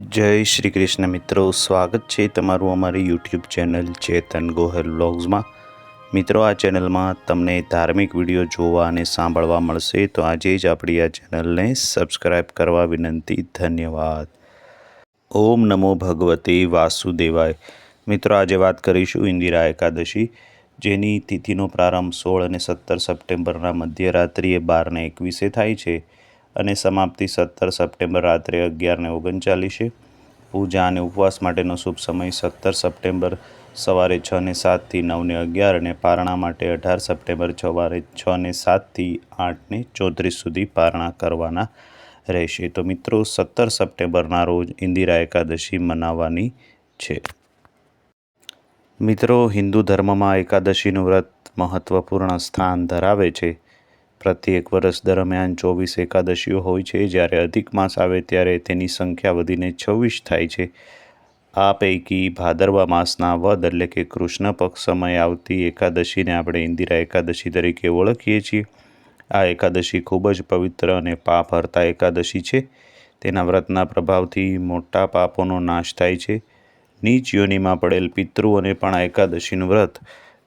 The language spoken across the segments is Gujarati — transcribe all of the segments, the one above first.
જય શ્રી કૃષ્ણ મિત્રો, સ્વાગત છે તમારું અમારી યુટ્યુબ ચેનલ ચેતન ગોહેલ વ્લોગ્સમાં મિત્રો, આ ચેનલમાં તમને ધાર્મિક વીડિયો જોવા અને સાંભળવા મળશે, તો આજે જ આપણી આ ચેનલને સબસ્ક્રાઈબ કરવા વિનંતી, ધન્યવાદ. ઓમ નમો ભગવતે વાસુદેવાય. મિત્રો, આજે વાત કરીશું ઇન્દિરા એકાદશી, જેની તિથિનો પ્રારંભ સોળ અને સત્તર સપ્ટેમ્બરના મધ્યરાત્રિએ બારને એકવીસે થાય છે. અને સમાપ્તિ સત્તર સપ્ટેમ્બર રાત્રે અગિયારને ઓગણચાલીસે. પૂજા અને ઉપવાસ માટેનો શુભ સમય સત્તર સપ્ટેમ્બર સવારે છ ને સાતથી નવને અગિયાર અને પારણા માટે અઢાર સપ્ટેમ્બર સવારે છ ને સાતથી આઠને ચોત્રીસ સુધી પારણા કરવાના રહેશે. તો મિત્રો, સત્તર સપ્ટેમ્બરના રોજ ઇન્દિરા એકાદશી મનાવવાની છે. મિત્રો, હિન્દુ ધર્મમાં એકાદશીનું વ્રત મહત્ત્વપૂર્ણ સ્થાન ધરાવે છે. પ્રત્યેક વર્ષ દરમિયાન ચોવીસ એકાદશીઓ હોય છે. જ્યારે અધિક માસ આવે ત્યારે તેની સંખ્યા વધીને છવ્વીસ થાય છે. આ પૈકી ભાદરવા માસના વદ એટલે કે કૃષ્ણ પક્ષ સમયે આવતી એકાદશીને આપણે ઇન્દિરા એકાદશી તરીકે ઓળખીએ છીએ. આ એકાદશી ખૂબ જ પવિત્ર અને પાપ હરતા એકાદશી છે. તેના વ્રતના પ્રભાવથી મોટા પાપોનો નાશ થાય છે. નીચ યોનિમાં પડેલ પિતૃઓને પણ આ એકાદશીનું વ્રત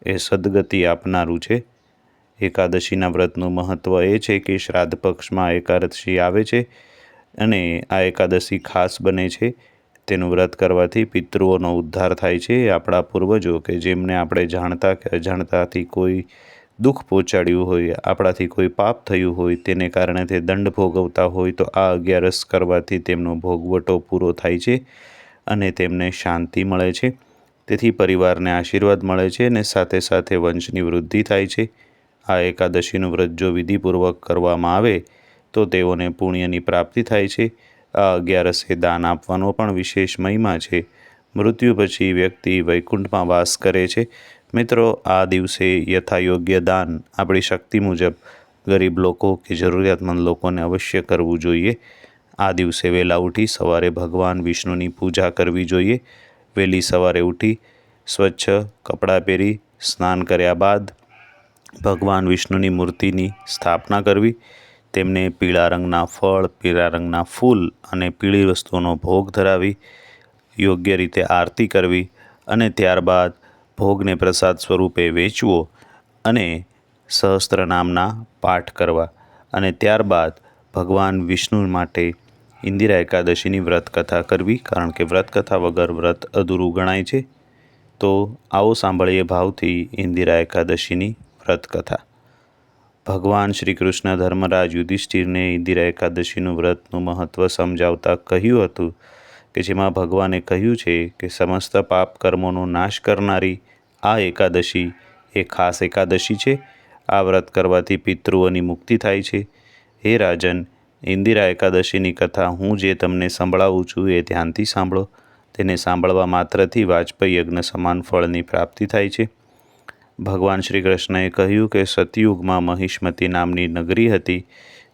એ સદગતિ આપનારું છે. એકાદશીના વ્રતનું મહત્ત્વ એ છે કે શ્રાદ્ધ પક્ષમાં એકાદશી આવે છે અને આ એકાદશી ખાસ બને છે. તેનું વ્રત કરવાથી પિતૃઓનો ઉદ્ધાર થાય છે. આપણા પૂર્વજો કે જેમને આપણે જાણતા કે અજાણતાથી કોઈ દુઃખ પહોંચાડ્યું હોય, આપણાથી કોઈ પાપ થયું હોય, તેને કારણે તે દંડ ભોગવતા હોય, તો આ અગિયારસ કરવાથી તેમનો ભોગવટો પૂરો થાય છે અને તેમને શાંતિ મળે છે. તેથી પરિવારને આશીર્વાદ મળે છે અને સાથે સાથે વંશની વૃદ્ધિ થાય છે. આ એકાદશીનું વ્રત જો વિધિપૂર્વક કરવામાં આવે, તો તેઓને પુણ્યની પ્રાપ્તિ થાય છે. આ અગિયારસે દાન આપવાનો પણ વિશેષ મહિમા છે. મૃત્યુ પછી વ્યક્તિ વૈકુંઠમાં વાસ કરે છે. મિત્રો, આ દિવસે યથાયોગ્ય દાન આપણી શક્તિ મુજબ ગરીબ લોકો કે જરૂરિયાતમંદ લોકોને અવશ્ય કરવું જોઈએ. આ દિવસે વહેલા ઉઠી સવારે ભગવાન વિષ્ણુની પૂજા કરવી જોઈએ. વહેલી સવારે ઉઠી, સ્વચ્છ કપડાં પહેરી, સ્નાન કર્યા બાદ ભગવાન વિષ્ણુની મૂર્તિની સ્થાપના કરવી, તેમને પીળા રંગના ફળ, પીળા રંગના ફૂલ અને પીળી વસ્તુઓનો ભોગ ધરાવી, યોગ્ય રીતે આરતી કરવી અને ત્યારબાદ ભોગને પ્રસાદ સ્વરૂપે વેચવો અને સહસ્ત્ર નામના પાઠ કરવા અને ત્યારબાદ ભગવાન વિષ્ણુ માટે ઇન્દિરા એકાદશીની વ્રત કથા કરવી, કારણ કે વ્રત કથા વગર વ્રત અધૂરું ગણાય છે. તો આવો સાંભળીએ ભાવથી ઇન્દિરા એકાદશીની વ્રતકથા. ભગવાન શ્રી કૃષ્ણ ધર્મરાજ યુધિષ્ઠિરને ઇન્દિરા એકાદશીનું વ્રતનું મહત્ત્વ સમજાવતા કહ્યું હતું કે જેમાં ભગવાને કહ્યું છે કે સમસ્ત પાપ કર્મોનો નાશ કરનારી આ એકાદશી એ ખાસ એકાદશી છે. આ વ્રત કરવાથી પિતૃઓની મુક્તિ થાય છે. હે રાજન, ઇન્દિરા એકાદશીની કથા હું જે તમને સંભળાવું છું એ ધ્યાનથી સાંભળો. તેને સાંભળવા માત્રથી વાજપેયી યજ્ઞ સમાન ફળની પ્રાપ્તિ થાય છે. ભગવાન શ્રી કૃષ્ણએ કહ્યું કે સતયુગમાં મહિષ્મતી નામની નગરી હતી.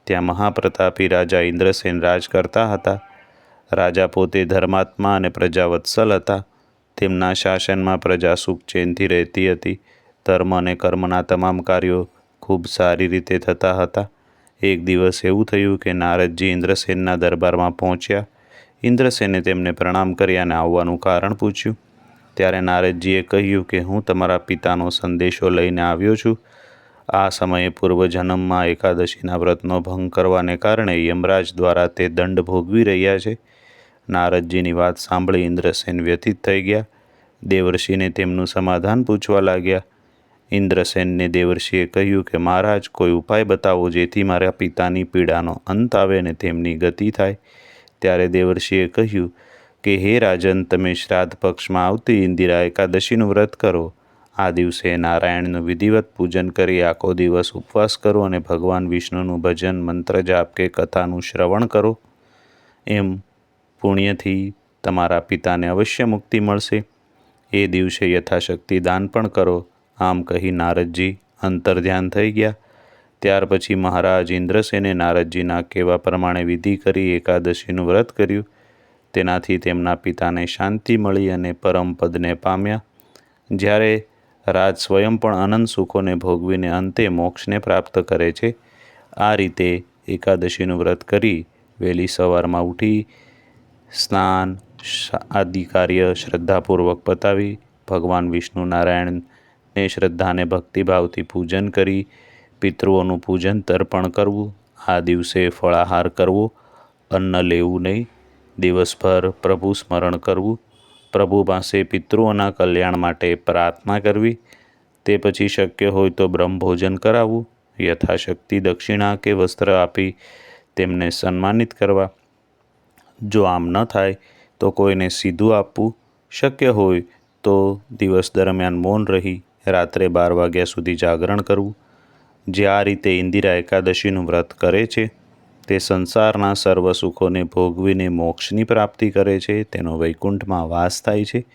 ત્યાં મહાપ્રતાપી રાજા ઇન્દ્રસેન રાજ કરતા હતા. રાજા પોતે ધર્માત્મા અને પ્રજાવત્સલ હતા. તેમના શાસનમાં પ્રજા સુખ ચેનથી રહેતી હતી. ધર્મ અને કર્મના તમામ કાર્યો ખૂબ સારી રીતે થતા હતા. એક દિવસ એવું થયું કે નારદજી ઇન્દ્રસેનના દરબારમાં પહોંચ્યા. ઇન્દ્રસેને તેમને પ્રણામ કર્યા અને આવવાનું કારણ પૂછ્યું. ત્યારે નારદજીએ કહ્યું કે હું તમારા પિતાનો સંદેશો લઈને આવ્યો છું. આ સમયે પૂર્વજન્મમાં એકાદશીના વ્રતનો ભંગ કરવાને કારણે યમરાજ દ્વારા તે દંડ ભોગવી રહ્યા છે. નારદજીની વાત સાંભળી ઇન્દ્રસેન વ્યથિત થઈ ગયા. દેવર્ષિને તેમનું સમાધાન પૂછવા લાગ્યા. ઇન્દ્રસેનને દેવર્ષિએ કહ્યું કે, મહારાજ, કોઈ ઉપાય બતાવો જેથી મારા પિતાની પીડાનો અંત આવે ને તેમની ગતિ થાય. ત્યારે દેવર્ષિએ કહ્યું કે હે રાજન, તમે શ્રાદ્ધ પક્ષમાં આવતી ઇન્દિરા એકાદશીનું વ્રત કરો. આ દિવસે નારાયણનું વિધિવત પૂજન કરી આખો દિવસ ઉપવાસ કરો અને ભગવાન વિષ્ણુનું ભજન મંત્ર જાપ કે કથાનું શ્રવણ કરો. એમ પુણ્યથી તમારા પિતાને અવશ્ય મુક્તિ મળશે. એ દિવસે યથાશક્તિ દાન પણ કરો. આમ કહી નારદજી અંતર ધ્યાન થઈ ગયા. ત્યાર પછી મહારાજ ઇન્દ્રસેને નારદજીના કહેવા પ્રમાણે વિધિ કરી એકાદશીનું વ્રત કર્યું. તેનાથી તેમના પિતાને શાંતિ મળી અને પરમપદને પામ્યા. જ્યારે રાજ સ્વયં પણ અનંત સુખોને ભોગવીને અંતે મોક્ષને પ્રાપ્ત કરે છે, આ રીતે એકાદશીનું વ્રત કરી વહેલી સવારમાં ઉઠી, સ્નાન આદિ કાર્ય શ્રદ્ધાપૂર્વક પતાવી, ભગવાન વિષ્ણુ નારાયણને શ્રદ્ધાને ભક્તિભાવથી પૂજન કરી, પિતૃઓનું પૂજન તર્પણ કરવું, આ દિવસે ફળાહાર કરવો, અન્ન લેવું નહીં. દિવસભર પ્રભુ સ્મરણ કરવું, પ્રભુ પાસે પિતૃઓના કલ્યાણ માટે પ્રાર્થના કરવી, તે પછી શક્ય હોય તો બ્રહ્મભોજન કરાવવું, યથાશક્તિ દક્ષિણા કે વસ્ત્ર આપી તેમને સન્માનિત કરવા. જો આમ ન થાય તો કોઈને સીધું આપવું, શક્ય હોય તો દિવસ દરમિયાન મૌન રહી રાત્રે બાર વાગ્યા સુધી જાગરણ કરવું. જે આ રીતે ઇન્દિરા એકાદશીનું વ્રત કરે છે તે સંસારના સર્વ સુખોને ભોગવીને મોક્ષની પ્રાપ્તિ કરે છે, તેનો વૈકુંઠમાં વાસ થાય છે.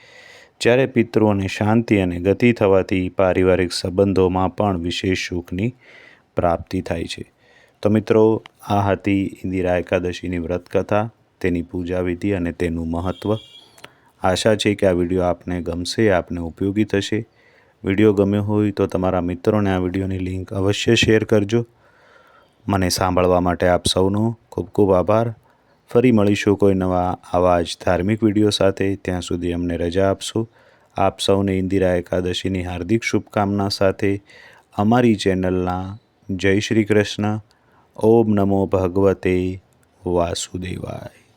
જ્યારે પિતૃઓને શાંતિ અને ગતિ થવાથી પારિવારિક સંબંધોમાં પણ વિશેષ સુખની પ્રાપ્તિ થાય છે. તો મિત્રો, આ હતી ઇન્દિરા એકાદશીની વ્રત કથા તેની પૂજા વિધિ અને તેનું મહત્ત્વ આશા છે કે આ વીડિયો આપને ગમશે, આપને ઉપયોગી થશે. વીડિયો ગમ્યો હોય તો તમારા મિત્રોને આ વિડીયોની લિંક અવશ્ય શેર કરજો. મને સાંભળવા માટે આપ સૌનો ખૂબ ખૂબ આભાર. ફરી મળીશું કોઈ નવા આવા જ ધાર્મિક વીડિયો સાથે. ત્યાં સુધી અમને રજા આપશો. આપ સૌને ઇન્દિરા એકાદશીની હાર્દિક શુભકામના સાથે. અમારી ચેનલના જય શ્રી કૃષ્ણ. ઓમ નમો ભગવતે વાસુદેવાય.